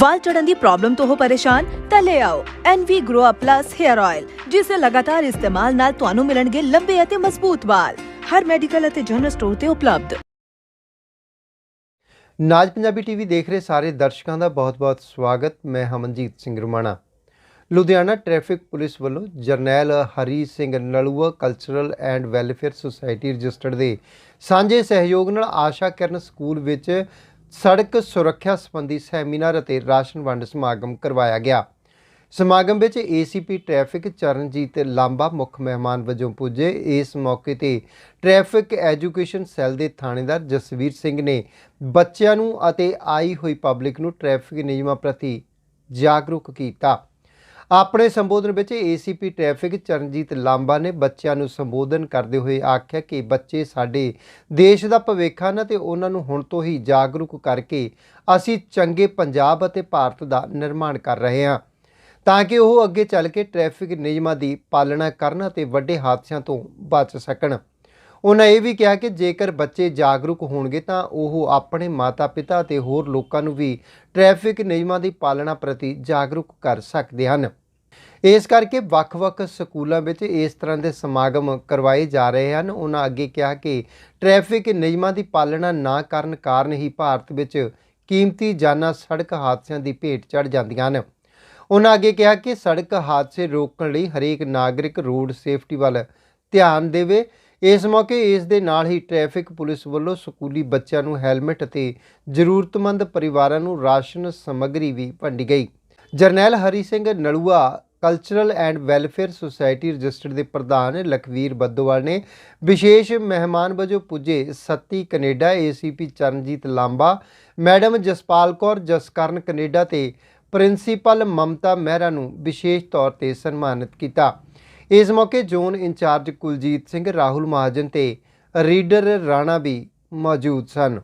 ਵਾਲ ਚੜਨ ਦੀ ਪ੍ਰੋਬਲਮ ਤੋਂ ਹੋ ਪਰੇਸ਼ਾਨ, ਤਾਂ ਲੈ ਆਓ NV Grow Up Plus Hair Oil ਜਿਸ ਦੇ ਲਗਾਤਾਰ ਇਸਤੇਮਾਲ ਨਾਲ ਤੁਹਾਨੂੰ ਮਿਲਣਗੇ ਲੰਬੇ ਅਤੇ ਮਜ਼ਬੂਤ ਵਾਲ। ਹਰ ਮੈਡੀਕਲ ਅਤੇ ਜਨਰਲ ਸਟੋਰ ਤੇ ਉਪਲਬਧ। ਨਾਜ ਪੰਜਾਬੀ ਟੀਵੀ ਦੇਖ ਰਹੇ ਸਾਰੇ ਦਰਸ਼ਕਾਂ ਦਾ ਬਹੁਤ-ਬਹੁਤ ਸਵਾਗਤ। ਮੈਂ ਹਮਨਜੀਤ ਸਿੰਘ ਰਮਾਣਾ। ਲੁਧਿਆਣਾ ਟ੍ਰੈਫਿਕ ਪੁਲਿਸ ਵੱਲੋਂ Jarnail Hari Singh Nalwa cultural and welfare society registered ਦੇ ਸਾਂਝੇ ਸਹਿਯੋਗ ਨਾਲ ਆਸ਼ਾ ਕਿਰਨ ਸਕੂਲ ਵਿੱਚ ਸੜਕ ਸੁਰੱਖਿਆ ਸੰਬੰਧੀ ਸੈਮੀਨਾਰ ਅਤੇ ਰਾਸ਼ਨ ਵੰਡ ਸਮਾਗਮ ਕਰਵਾਇਆ ਗਿਆ। ਸਮਾਗਮ ਵਿੱਚ ਏਸੀਪੀ ਟ੍ਰੈਫਿਕ ਚਰਨਜੀਤ ਲਾਂਬਾ ਮੁੱਖ ਮਹਿਮਾਨ ਵਜੋਂ ਪੁੱਜੇ। ਇਸ ਮੌਕੇ ਤੇ ਟ੍ਰੈਫਿਕ ਐਜੂਕੇਸ਼ਨ ਸੈੱਲ ਦੇ ਥਾਣੇਦਾਰ ਜਸਵੀਰ ਸਿੰਘ ਨੇ ਬੱਚਿਆਂ ਨੂੰ ਅਤੇ ਆਈ ਹੋਈ ਪਬਲਿਕ ਨੂੰ ਟ੍ਰੈਫਿਕ ਨਿਯਮਾਂ ਪ੍ਰਤੀ ਜਾਗਰੂਕ ਕੀਤਾ। ਆਪਣੇ ਸੰਬੋਧਨ ਵਿੱਚ ਏਸੀਪੀ ਟ੍ਰੈਫਿਕ ਚਰਨਜੀਤ ਲਾਂਬਾ ਨੇ ਬੱਚਿਆਂ ਨੂੰ ਸੰਬੋਧਨ ਕਰਦੇ ਹੋਏ ਆਖਿਆ ਕਿ ਬੱਚੇ ਸਾਡੇ ਦੇਸ਼ ਦਾ ਭਵਿੱਖ ਹਨ ਤੇ ਉਹਨਾਂ ਨੂੰ ਹੁਣ ਤੋਂ ਹੀ ਜਾਗਰੂਕ ਕਰਕੇ ਅਸੀਂ ਚੰਗੇ ਪੰਜਾਬ ਅਤੇ ਭਾਰਤ ਦਾ ਨਿਰਮਾਣ ਕਰ ਰਹੇ ਹਾਂ। ਤਾਂ ਕਿ ਉਹ ਅੱਗੇ ਚੱਲ ਕੇ ਟ੍ਰੈਫਿਕ ਨਿਯਮਾਂ ਦੀ ਪਾਲਣਾ ਕਰਨ ਅਤੇ ਵੱਡੇ ਹਾਦਸਿਆਂ ਤੋਂ ਬਚ ਸਕਣ। ਉਹਨਾਂ ਇਹ ਵੀ ਕਿਹਾ ਕਿ ਜੇਕਰ ਬੱਚੇ ਜਾਗਰੂਕ ਹੋਣਗੇ ਤਾਂ ਉਹ ਆਪਣੇ ਮਾਤਾ-ਪਿਤਾ ਅਤੇ ਹੋਰ ਲੋਕਾਂ ਨੂੰ ਵੀ ਟ੍ਰੈਫਿਕ ਨਿਯਮਾਂ ਦੀ ਪਾਲਣਾ ਪ੍ਰਤੀ ਜਾਗਰੂਕ ਕਰ ਸਕਦੇ ਹਨ। ਇਸ ਕਰਕੇ ਵੱਖ-ਵੱਖ ਸਕੂਲਾਂ ਵਿੱਚ ਇਸ ਤਰ੍ਹਾਂ ਦੇ ਸਮਾਗਮ ਕਰਵਾਏ ਜਾ ਰਹੇ ਹਨ। ਉਹਨਾਂ ਅੱਗੇ ਕਿਹਾ ਕਿ ਟ੍ਰੈਫਿਕ ਨਿਯਮਾਂ ਦੀ ਪਾਲਣਾ ਨਾ ਕਰਨ ਕਾਰਨ ਹੀ ਭਾਰਤ ਵਿੱਚ ਕੀਮਤੀ ਜਾਨਾਂ ਸੜਕ ਹਾਦਸਿਆਂ ਦੀ ਭੇਟ ਚੜ ਜਾਂਦੀਆਂ ਹਨ। ਉਹਨਾਂ ਅੱਗੇ ਕਿਹਾ ਕਿ ਸੜਕ ਹਾਦਸੇ ਰੋਕਣ ਲਈ ਹਰੇਕ ਨਾਗਰਿਕ ਰੋਡ ਸੇਫਟੀ ਵੱਲ ਧਿਆਨ ਦੇਵੇ। ਇਸ ਮੌਕੇ ਇਸ ਦੇ ਨਾਲ ਹੀ ਟ੍ਰੈਫਿਕ ਪੁਲਿਸ ਵੱਲੋਂ ਸਕੂਲੀ ਬੱਚਿਆਂ ਨੂੰ ਹੈਲਮਟ ਅਤੇ ਜ਼ਰੂਰਤਮੰਦ ਪਰਿਵਾਰਾਂ ਨੂੰ ਰਾਸ਼ਨ ਸਮੱਗਰੀ ਵੀ ਵੰਡੀ ਗਈ। Jarnail Hari Singh Nalwa cultural and welfare society registered ਦੇ ਪ੍ਰਧਾਨ ਲਖਵੀਰ ਬੱਦੋਵਾਲ ਨੇ ਵਿਸ਼ੇਸ਼ ਮਹਿਮਾਨ ਵਜੋਂ ਪੁੱਜੇ Satti Canada ACP Charanjit Lamba, madam Jaspal Kaur, Jaskaran Canada ਤੇ ਪ੍ਰਿੰਸੀਪਲ ਮਮਤਾ ਮਹਿਰਾ ਨੂੰ ਵਿਸ਼ੇਸ਼ ਤੌਰ ਤੇ ਸਨਮਾਨਿਤ ਕੀਤਾ। ਇਸ ਮੌਕੇ ਜ਼ੋਨ ਇੰਚਾਰਜ ਕੁਲਜੀਤ ਸਿੰਘ, ਰਾਹੁਲ ਮਹਾਜਨ ਤੇ ਰੀਡਰ ਰਾਣਾ ਵੀ ਮੌਜੂਦ ਸਨ।